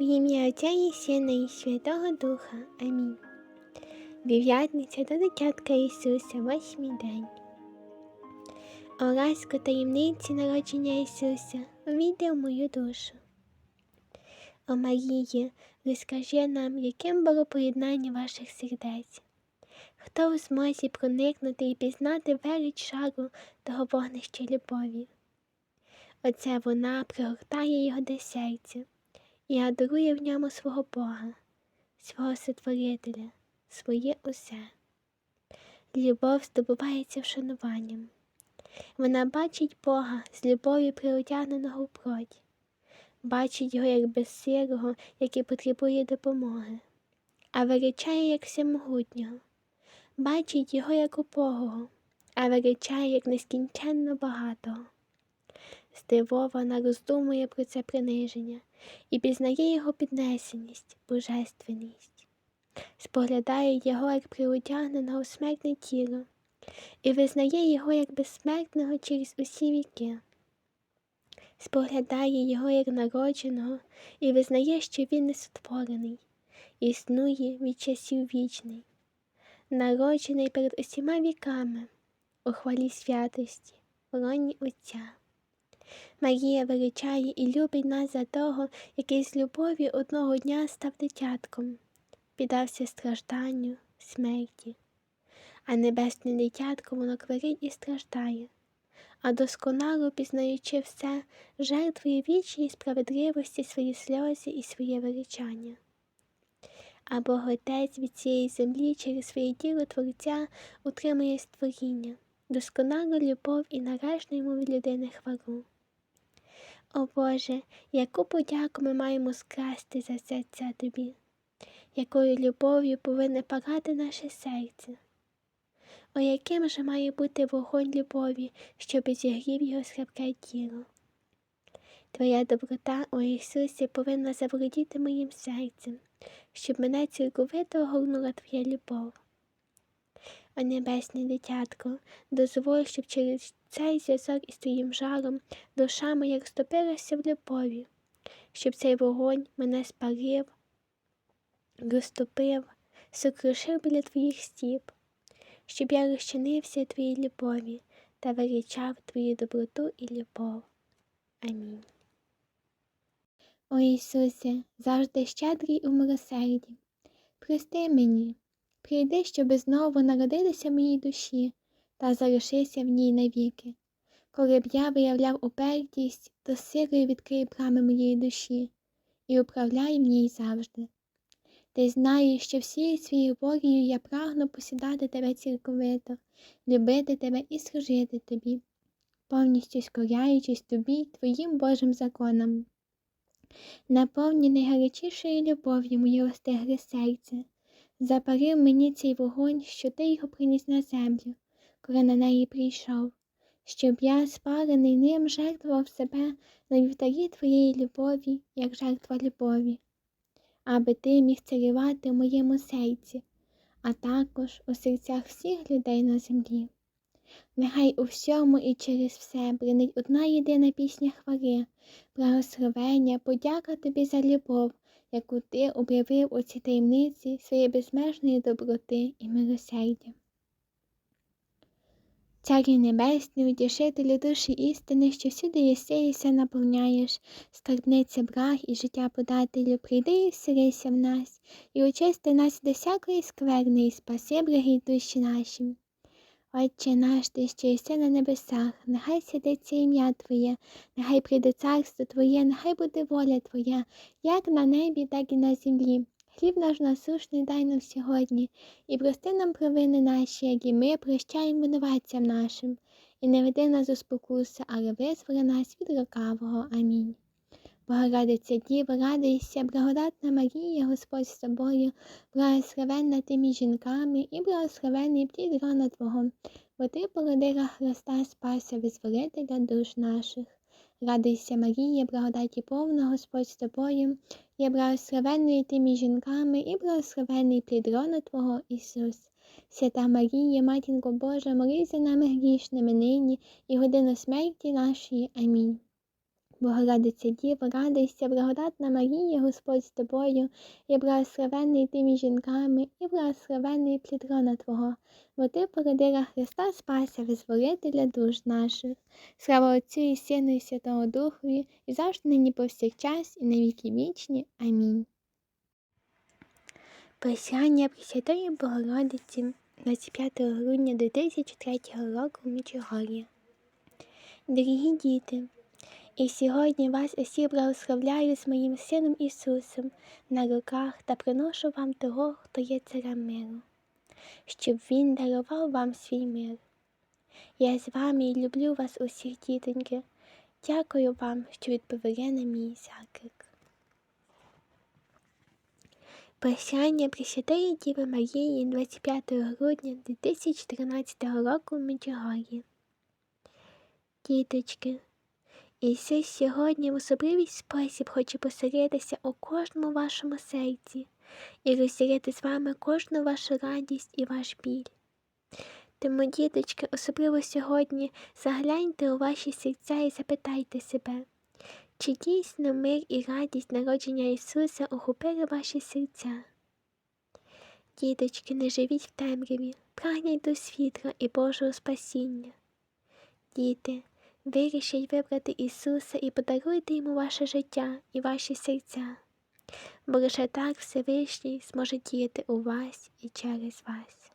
В ім'я Отця і Сина і Святого Духа. Амінь. Дев'ятниця до дитятка Ісуса, восьмий день. О ласку таємниці народження Ісуса, увійди в мою душу. О Марії, розкажи нам, яким було поєднання ваших сердець. Хто у змозі проникнути і пізнати велич шару того вогнища любові? Оце вона пригортає його до серця і адорує в ньому свого Бога, свого Сотворителя, своє усе. Любов здобувається вшануванням. Вона бачить Бога з любов'ю приодягненого в плоть, бачить його як безсилого, який потребує допомоги, а величає як всемогутнього, бачить його як убогого, а величає як нескінченно багатого. Здивована роздумує про це приниження і пізнає його піднесеність, божественність, споглядає його як приодягненого в смертне тіло і визнає його як безсмертного через усі віки, споглядає його як народженого і визнає, що він не сотворений, існує від часів вічний, народжений перед усіма віками у хвалі святості, в лоні Отця. Марія величає і любить нас за того, який з любові одного дня став дитятком, піддався стражданню, смерті, а небесне дитятко воно кверить і страждає, а досконало пізнаючи все, жертвує вічній справедливості свої сльози і своє величання. А Бог Отець від цієї землі через своє діло Творця утримує створіння, досконалу любов і нарешну йому від людини хвалу. О Боже, яку подяку ми маємо скрасти за серця Тобі, якою любов'ю повинне палати наше серце. О яким же має бути вогонь любові, щоб зігрів його слабке тіло. Твоя доброта, о Ісусі, повинна заволодіти моїм серцем, щоб мене цілковито огорнула Твоя любов. О небесне дитятко, дозволь, щоб через цей зв'язок із твоїм жаром душа моя розтопилася в любові, щоб цей вогонь мене спалив, розтопив, сокрушив біля твоїх стіп, щоб я розчинився твоїй любові та величав твою доброту і любов. Амінь. О Ісусе, завжди щедрий у милосерді, прости мені, прийди, щоби знову народитися в моїй душі та залишися в ній навіки. Коли б я виявляв упертість, то силою відкрий брами моєї душі і управляй в ній завжди. Ти знаєш, що всією своєю волею я прагну посідати тебе цілковито, любити тебе і служити тобі, повністю скоряючись тобі, твоїм Божим законам. Наповні найгарячішою любов'ю моє остегле серце, запарив мені цей вогонь, що ти його приніс на землю, коли на неї прийшов, щоб я, спалений ним, жертвував себе на вівтарі твоєї любові, як жертва любові, аби ти міг царювати в моєму серці, а також у серцях всіх людей на землі. Нехай у всьому і через все бринить одна єдина пісня хвали, благословення, подяка тобі за любов, яку ти об'явив у цій таємниці своєї безмежної доброти і милосердя. Царі Небесний, утішителю душі істини, що всюди і наповняєш, скарбниця браг і життя подателю, прийди і вселися в нас, і очисти нас до всякої скверни, і спаси благі душі наші. Отче наш, ти, що єси на небесах, нехай святиться ім'я Твоє, нехай прийде царство Твоє, нехай буде воля Твоя, як на небі, так і на землі. Хліб наш насушний дай нам сьогодні, і прости нам провини наші, як і ми прощаємо винуватцям нашим, і не веди нас у спокусу, але визволи нас від лукавого. Амінь. Богородиця Діва, радуйся, благодатна Марія, Господь з тобою, благословенна ти між жінками і благословенний плід рона Твого, бо ти породила Христа, Спася, визволителя душ наших. Радуйся, Марія, благодаті повна, Господь з тобою, я благословенний ти між жінками і благословений плід рона Твого Ісус. Свята Марія, Матінко Божа, молись за нами грішними нині і годину смерті нашої. Амінь. Богородиця Діво, радуйся, благодатна Марія, Господь з тобою, і благословенний ти між жінками, і благословенний плід лона Твого, бо ти породила Христа Спася, визволителя душ наших. Слава Отцю і Сину, і Святого Духові, і завжди нині повсякчас, і на віки вічні. Амінь. Присягання Пресвятої Богородиці 25 грудня 2003 року в Мічогор'ї. Дорогі діти, і сьогодні вас усі благословляю з моїм Сином Ісусом на руках та приношу вам того, хто є царем миру, щоб Він дарував вам свій мир. Я з вами і люблю вас усіх, дітоньки. Дякую вам, що відповіли на мій заклик. Прощання Пресвятої Діви Марії 25 грудня 2013 року в Меджугор'ї. Діточки, Ісус сьогодні в особливий спосіб хоче поселитися у кожному вашому серці і розділити з вами кожну вашу радість і ваш біль. Тому, діточки, особливо сьогодні загляньте у ваші серця і запитайте себе, чи дійсно мир і радість народження Ісуса охопили ваші серця? Діточки, не живіть в темряві, прагніть до світла і Божого спасіння. Діти, вирішіть вибрати Ісуса і подаруйте Йому ваше життя і ваші серця, бо лише так Всевишній зможе діяти у вас і через вас.